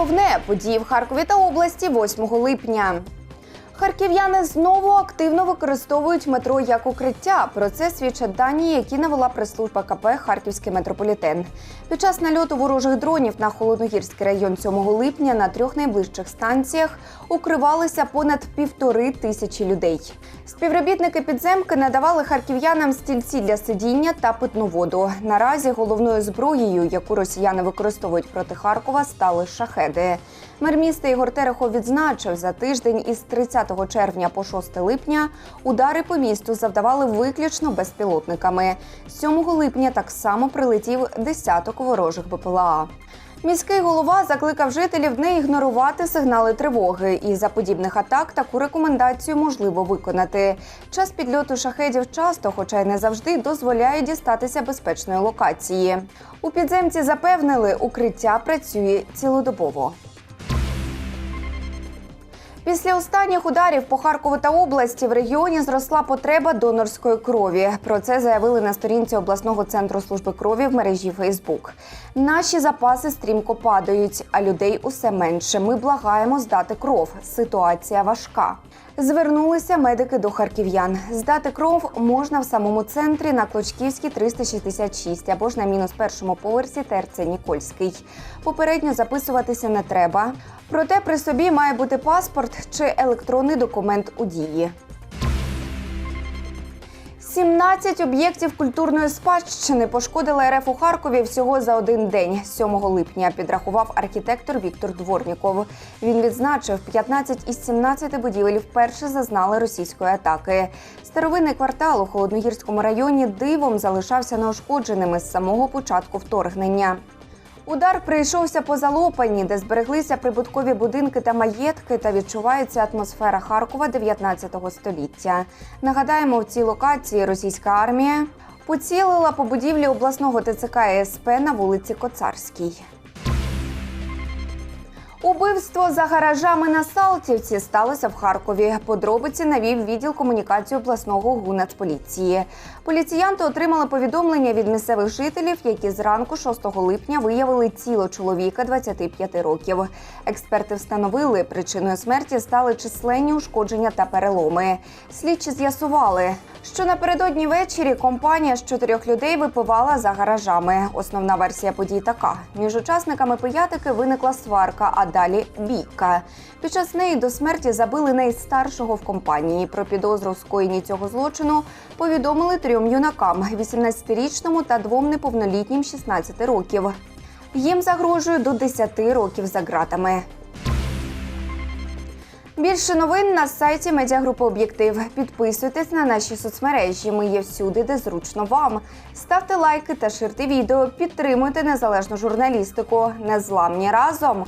головне події в Харкові та області 8 липня. Харків'яни знову активно використовують метро як укриття. Про це свідчать дані, які навела прес-служба КП Харківський метрополітен. Під час нальоту ворожих дронів на холодногірський район 7 липня на трьох найближчих станціях укривалися понад півтори тисячі людей. Співробітники підземки надавали харків'янам стільці для сидіння та питну воду. Наразі головною зброєю, яку росіяни використовують проти Харкова, стали шахеди. Мер міста Ігор Терехов відзначив, за тиждень із 30 червня по 6 липня удари по місту завдавали виключно безпілотниками. 7 липня так само прилетів десяток ворожих БПЛА. Міський голова закликав жителів не ігнорувати сигнали тривоги, і за подібних атак таку рекомендацію можливо виконати. Час підльоту шахедів часто, хоча й не завжди, дозволяє дістатися безпечної локації. У підземці запевнили, укриття працює цілодобово. Після останніх ударів по Харкову та області в регіоні зросла потреба донорської крові. Про це заявили на сторінці обласного центру служби крові в мережі Фейсбук. Наші запаси стрімко падають, а людей усе менше. Ми благаємо здати кров. Ситуація важка. Звернулися медики до харків'ян. Здати кров можна в самому центрі на Клочківській 366 або ж на мінус першому поверсі ТРЦ Нікольський. Попередньо записуватися не треба. Проте при собі має бути паспорт чи електронний документ у дії. 17 об'єктів культурної спадщини пошкодили РФ у Харкові всього за один день. 7 липня підрахував архітектор Віктор Дворніков. Він відзначив, 15 із 17 будівель вперше зазнали російської атаки. Старовинний квартал у холодногірському районі дивом залишався неушкодженими з самого початку вторгнення. Удар прийшовся по Залопані, де збереглися прибуткові будинки та маєтки, та відчувається атмосфера Харкова 19 століття. Нагадаємо, в цій локації російська армія поцілила по будівлі обласного ТЦК СП на вулиці Коцарській. Убивство за гаражами на Салтівці сталося в Харкові. Подробиці навів відділ комунікації обласного гунацполіції. Поліціянти отримали повідомлення від місцевих жителів, які зранку 6 липня виявили тіло чоловіка 25 років. Експерти встановили, причиною смерті стали численні ушкодження та переломи. Слідчі з'ясували, що напередодні ввечері компанія з чотирьох людей випивала за гаражами. Основна версія подій така: між учасниками пиятики виникла сварка, а далі бійка. Під час неї до смерті забили найстаршого в компанії. Про підозру скоєнні цього злочину повідомили трьом юнакам: 18-річному та двом неповнолітнім 16 років. Їм загрожує до 10 років за ґратами. Більше новин на сайті медіагрупи Об'єктив. Підписуйтесь на наші соцмережі. Ми є всюди, де зручно вам. Ставте лайки та ширте відео. Підтримуйте незалежну журналістику. Незламні разом.